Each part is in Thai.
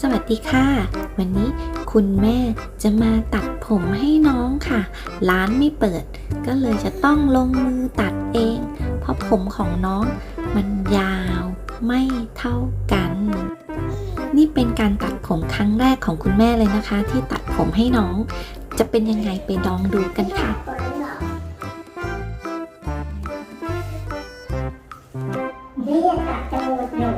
สวัสดีค่ะ วันนี้คุณแม่จะมาตัดผมให้น้องค่ะ ร้านไม่เปิด ก็เลยจะต้องลงมือตัดเอง เพราะผมของน้องมันยาวไม่เท่ากัน นี่เป็นการตัดผมครั้งแรกของคุณแม่เลยนะคะ ที่ตัดผมให้น้อง จะเป็นยังไงไปลองดูกันค่ะเรียกกับจมูกหน่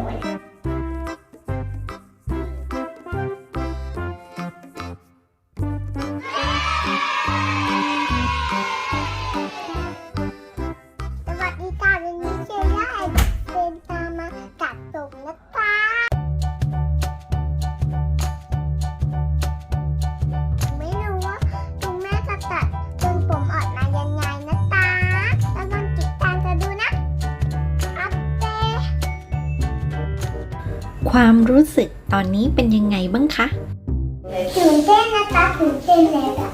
ความรู้สึกตอนนี้เป็นยังไงบ้างคะตื่นเต้นนะคะตื่นเต้นเลยอะ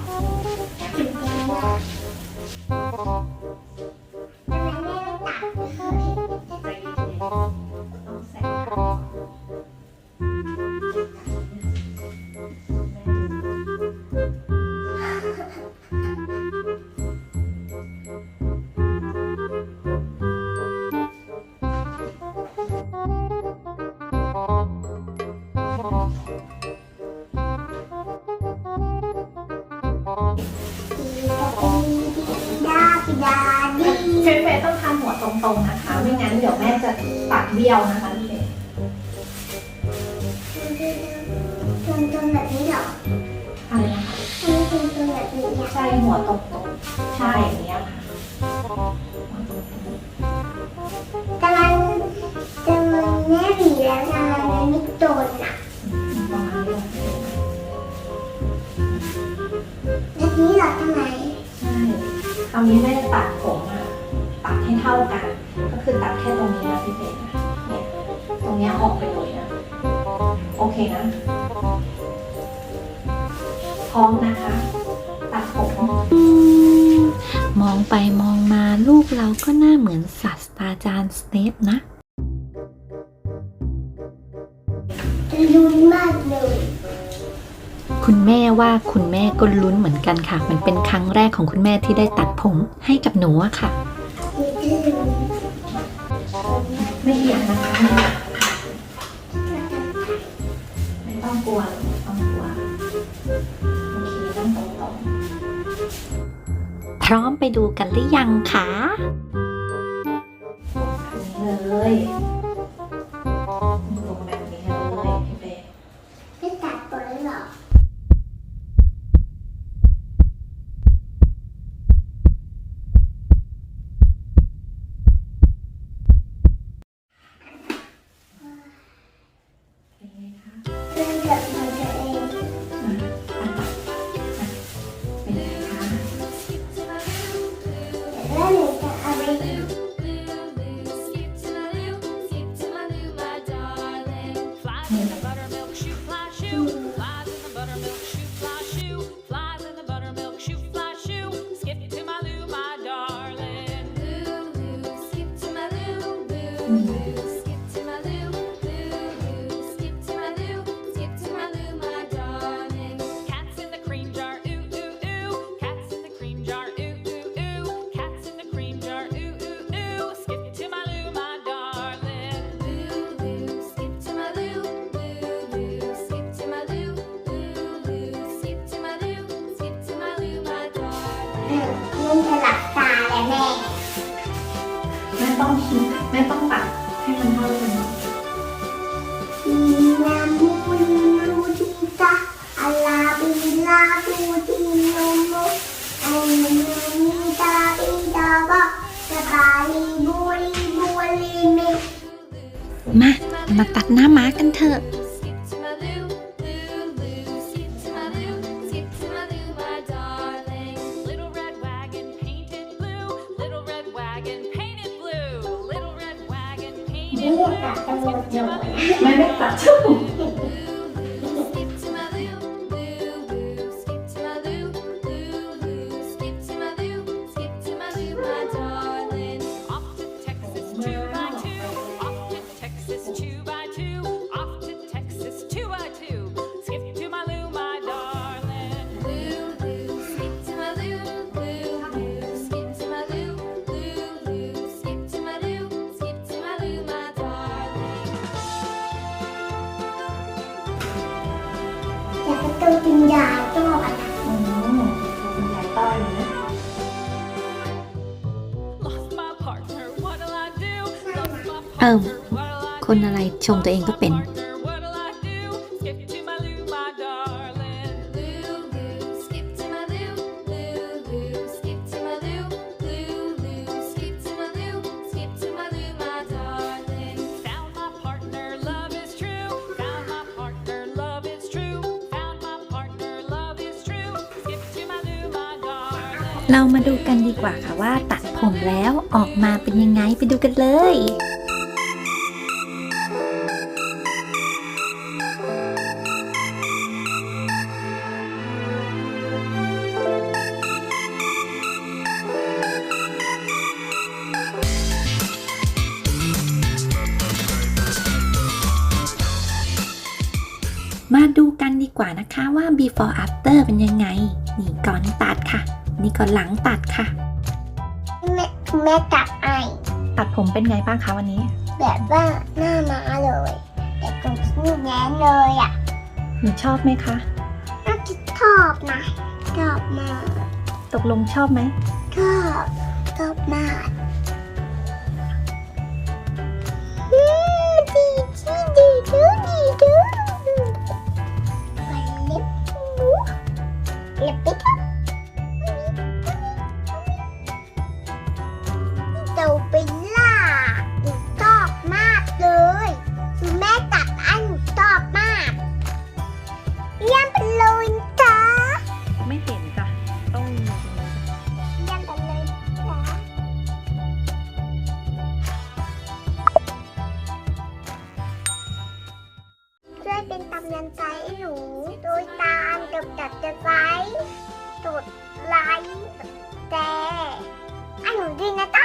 ดาปิดาดีเฟเฟต้องทำหัวตรงๆนะคะ ไม่งั้นเดี๋ยวแม่จะตัดเบี้ยวนะคะพี่เฟตรงตรงแบบนี้เหรออะไรนะคะทำไมตรงตรงแบบนี้เนี่ยใช่หัวตรงๆใช่อย่างเงี้ยค่ะกำลังกำลังแม่หวีแล้วกำลังไม่โดน ราวนี้แม่จะตัดผมอะตัดให้เท่ากัน ก็คือตัดแค่ตรงนี้นะพี่เฟนะเนี่ยตรงเนี้ยออกไปเลยนะ โอเคนะ พร้อมนะคะ ตัดผมมองไปมองมาลูกเราก็หน้าเหมือนศาสตราจารย์สเนปนะ ลุ้นมากเลย คุณแม่ว่าคุณแม่ก็ลุ้นเหมือนกันค่ะ มันเป็นครั้งแรกของคุณแม่ที่ได้ตัดผมให้กับหนูอะค่ะ ไม่เอียงนะคะไม่ต้องกลัวไม่ต้องกลัวโอเคต้องตรงๆพร้อมไปดูกันหรือยังคะแบบนี้เลยลงแบบนี้เลยพี่เป้ไม่ตัดตัวเลยเหรอ มา มาตัดหน้าม้ากันเถอะ Skip to my loo, loo loo. Skip to my ประตูจินยายชอบอะนะอืมคุณยายต้อยนะ Lost my partner, what'll I do? Lost my เอิ่ม partner, what'll I คนอะไรชมตัวเองก็เป็น partner, เรามาดูกันดีกว่าค่ะว่าตัดผมแล้วออกมาเป็นยังไงไปดูกันเลยมาดูกันดีกว่านะคะว่า before after เป็นยังไง นี่ก่อนตัดค่ะ นี่ก่อนหลังตัดค่ะ แม่แม่ตัดไอตัดผมเป็นไงบ้างคะวันนี้ แบบว่าหน้าม้าเลยแต่ตรงนี้แน่นเลยอะหนูชอบไหมคะน่าจะชอบนะชอบมากตกลงชอบไหมชอบชอบมากอืมดีดีดีดูดี เป็นกำลังใจให้หนู โดยตามกดจัดจะไลค์กดไลค์แต่ให้หนูดีนะจ๊ะ